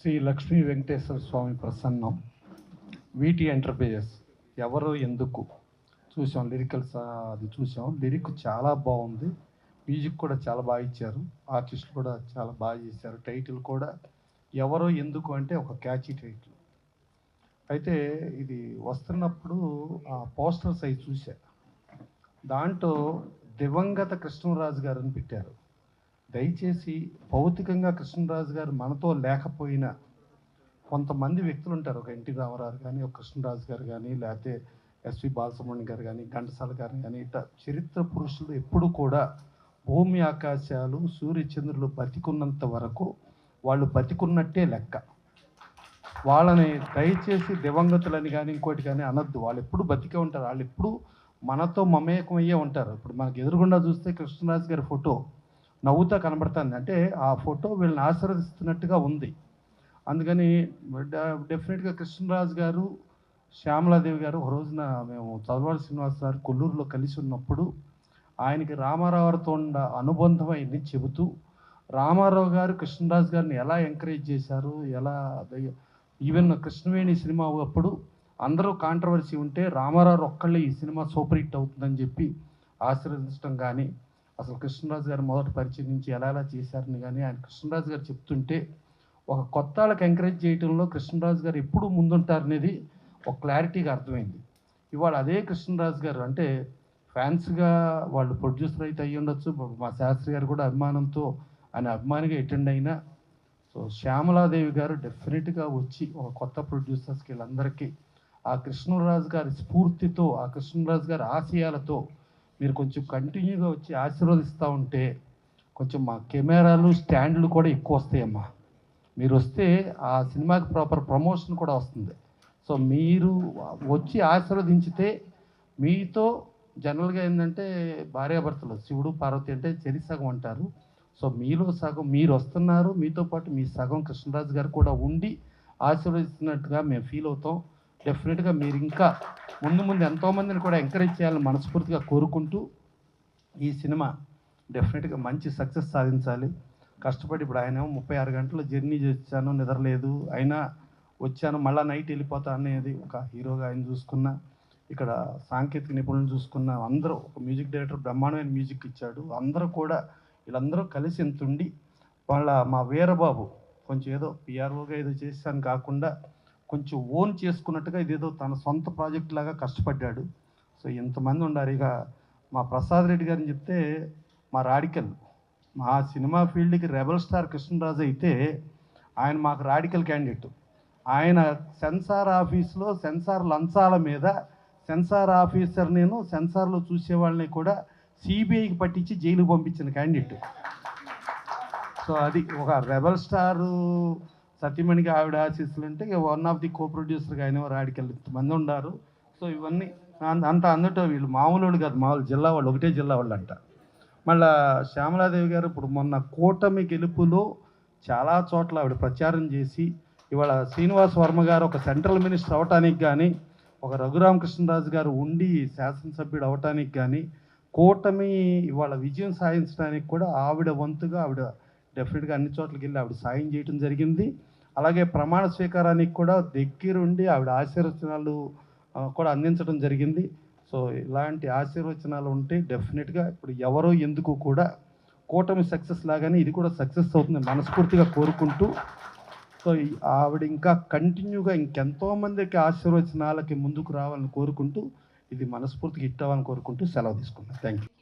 శ్రీ లక్ష్మీ వెంకటేశ్వర స్వామి ప్రసన్నం వీటి ఎంటర్ప్రైజెస్ ఎవరు ఎందుకు? చూసాం లిరికల్స్ అది చూసాం లిరిక్ చాలా బాగుంది. మ్యూజిక్ కూడా చాలా బాగా ఇచ్చారు. ఆర్టిస్ట్ కూడా చాలా బాగా చేశారు. టైటిల్ కూడా ఎవరో ఎందుకు అంటే ఒక క్యాచీ టైటిల్ అయితే ఇది వస్తున్నప్పుడు ఆ పోస్టర్స్ అవి చూసా దాంట్లో దివంగత కృష్ణరాజు గారు అని పెట్టారు. దయచేసి భౌతికంగా కృష్ణరాజు గారు మనతో లేకపోయినా కొంతమంది వ్యక్తులు ఉంటారు. ఒక ఎన్టీ రామారావు కానీ ఒక కృష్ణరాజు గారు కానీ లేకపోతే ఎస్వి బాలసుబ్రహ్మణ్యం గారు కానీ ఘంటసాల గారు కానీ ఇట్లా చరిత్ర పురుషులు ఎప్పుడు కూడా భూమి ఆకాశాలు సూర్యచంద్రులు బతికున్నంత వరకు వాళ్ళు బతికున్నట్టే లెక్క. వాళ్ళని దయచేసి దివంగతులని కానీ ఇంకోటి కానీ అనొద్దు. వాళ్ళు ఎప్పుడు బతికే ఉంటారు. వాళ్ళు ఎప్పుడు మనతో మమేకమయ్యే ఉంటారు. ఇప్పుడు మనకు ఎదురుగుండా చూస్తే కృష్ణరాజు గారి ఫోటో నవ్వుతా కనబడుతుంది. అంటే ఆ ఫోటో వీళ్ళని ఆశీర్వదిస్తున్నట్టుగా ఉంది. అందుకని డెఫినెట్గా కృష్ణరాజు గారు శ్యామలాదేవి గారు ఒక రోజున మేము చదవాడి శ్రీనివాస్ గారు కొల్లూరులో కలిసి ఉన్నప్పుడు ఆయనకి రామారావుతో ఉన్న అనుబంధం అయింది చెబుతూ రామారావు గారు కృష్ణరాజు గారిని ఎలా ఎంకరేజ్ చేశారు? ఎలా ఈవెన్ కృష్ణవేణి సినిమా అప్పుడు అందరూ కాంట్రవర్సీ ఉంటే రామారావు ఒక్కళ్ళే ఈ సినిమా సూపర్ హిట్ అవుతుందని చెప్పి ఆశీర్వదించడం కానీ అసలు కృష్ణరాజు గారు మొదటి పరిచయం నుంచి ఎలా ఎలా చేశారని కానీ ఆయన కృష్ణరాజు గారు చెప్తుంటే ఒక కొత్త వాళ్ళకి ఎంకరేజ్ చేయడంలో కృష్ణరాజు గారు ఎప్పుడు ముందుంటారనేది ఒక క్లారిటీగా అర్థమైంది. ఇవాళ అదే కృష్ణరాజు గారు అంటే ఫ్యాన్స్గా వాళ్ళు ప్రొడ్యూసర్ అయితే అయ్యి ఉండొచ్చు మా శాస్త్రి గారు కూడా అభిమానంతో ఆయన అభిమానిగా అటెండ్ అయినా. సో శ్యామలాదేవి గారు డెఫినెట్గా వచ్చి ఒక కొత్త ప్రొడ్యూసర్స్కి వీళ్ళందరికీ ఆ కృష్ణరాజు గారి స్ఫూర్తితో ఆ కృష్ణరాజు గారి ఆశయాలతో మీరు కొంచెం కంటిన్యూగా వచ్చి ఆశీర్వదిస్తూ ఉంటే కొంచెం మా కెమెరాలు స్టాండ్లు కూడా ఎక్కువ వస్తాయమ్మా. మీరు వస్తే ఆ సినిమాకి ప్రాపర్ ప్రమోషన్ కూడా వస్తుంది. సో మీరు వచ్చి ఆశీర్వదించితే మీతో జనరల్గా ఏంటంటే భార్యాభర్తలు శివుడు పార్వతి అంటే చెరి సగం అంటారు. సో మీలో సగం మీరు వస్తున్నారు మీతో పాటు మీ సగం కృష్ణరాజు గారు కూడా ఉండి ఆశీర్వదిస్తున్నట్టుగా మేము ఫీల్ అవుతాం. డెఫినెట్గా మీరు ఇంకా ముందు ముందు ఎంతోమందిని కూడా ఎంకరేజ్ చేయాలని మనస్ఫూర్తిగా కోరుకుంటూ ఈ సినిమా డెఫినెట్గా మంచి సక్సెస్ సాధించాలి. కష్టపడి ఇప్పుడు ఆయనేమో ముప్పై ఆరు గంటలు జర్నీ చేశాను నిద్రలేదు. అయినా వచ్చాను మళ్ళీ నైట్ వెళ్ళిపోతా అనేది ఒక హీరోగా ఆయన చూసుకున్న ఇక్కడ సాంకేతిక నిపుణులను చూసుకున్న అందరూ ఒక మ్యూజిక్ డైరెక్టర్ బ్రహ్మాండమైన మ్యూజిక్ ఇచ్చాడు. అందరూ కూడా వీళ్ళందరూ కలిసి ఎంతుండి వాళ్ళ మా వీరబాబు కొంచెం ఏదో పిఆర్ఓగా ఏదో చేశాను కాకుండా కొంచెం ఓన్ చేసుకున్నట్టుగా ఇదేదో తన సొంత ప్రాజెక్ట్ లాగా కష్టపడ్డాడు. సో ఇంతమంది ఉన్నారు. ఇక మా ప్రసాద్ రెడ్డి గారిని చెప్తే మా రాడికల్ మా సినిమా ఫీల్డ్కి రెబల్ స్టార్ కృష్ణరాజు అయితే ఆయన మాకు రాడికల్ క్యాండిడేట్. ఆయన సెన్సార్ ఆఫీస్లో సెన్సార్ లంచాల మీద సెన్సార్ ఆఫీసర్ నేను సెన్సార్లో చూసేవాళ్ళని కూడా సిబిఐకి పట్టించి జైలుకి పంపించిన క్యాండిడేట్. సో అది ఒక రెబల్ స్టార్ సత్యమణికి ఆవిడ ఆశీస్సులు ఉంటే వన్ ఆఫ్ ది కో ప్రొడ్యూసర్గా ఆయన రాడికల్ ఇంతమంది ఉన్నారు సో ఇవన్నీ అంత- అంత వీళ్ళు మామూలు వాళ్ళు కాదు మామూలు జిల్లా వాళ్ళు ఒకటే జిల్లా వాళ్ళు అంట మళ్ళా శ్యామలాదేవి గారు ఇప్పుడు మొన్న కూటమి గెలుపులో చాలా చోట్ల ఆవిడ ప్రచారం చేసి ఇవాళ శ్రీనివాస్ వర్మ గారు ఒక సెంట్రల్ మినిస్టర్ అవటానికి కానీ ఒక రఘురామకృష్ణరాజు గారు ఉండి శాసనసభ్యుడు అవటానికి కానీ కూటమి ఇవాళ విజయం సాధించడానికి కూడా ఆవిడ వంతుగా ఆవిడ డెఫినెట్గా అన్ని చోట్లకి వెళ్ళి ఆవిడ సాయం చేయటం జరిగింది. అలాగే ప్రమాణ స్వీకారానికి కూడా దగ్గరుండి ఆవిడ ఆశీర్వచనాలు కూడా అందించడం జరిగింది. సో ఇలాంటి ఆశీర్వచనాలు ఉంటే డెఫినెట్గా ఇప్పుడు ఎవరో ఎందుకు కూడా కూటమి సక్సెస్ లాగానే ఇది కూడా సక్సెస్ అవుతుంది మనస్ఫూర్తిగా కోరుకుంటూ సో ఆవిడ ఇంకా కంటిన్యూగా ఇంకెంతో మందికి ఆశీర్వచనాలకి ముందుకు రావాలని కోరుకుంటూ ఇది మనస్ఫూర్తిగా ఇట్టవాలని కోరుకుంటూ సెలవు తీసుకున్నాను థ్యాంక్ యూ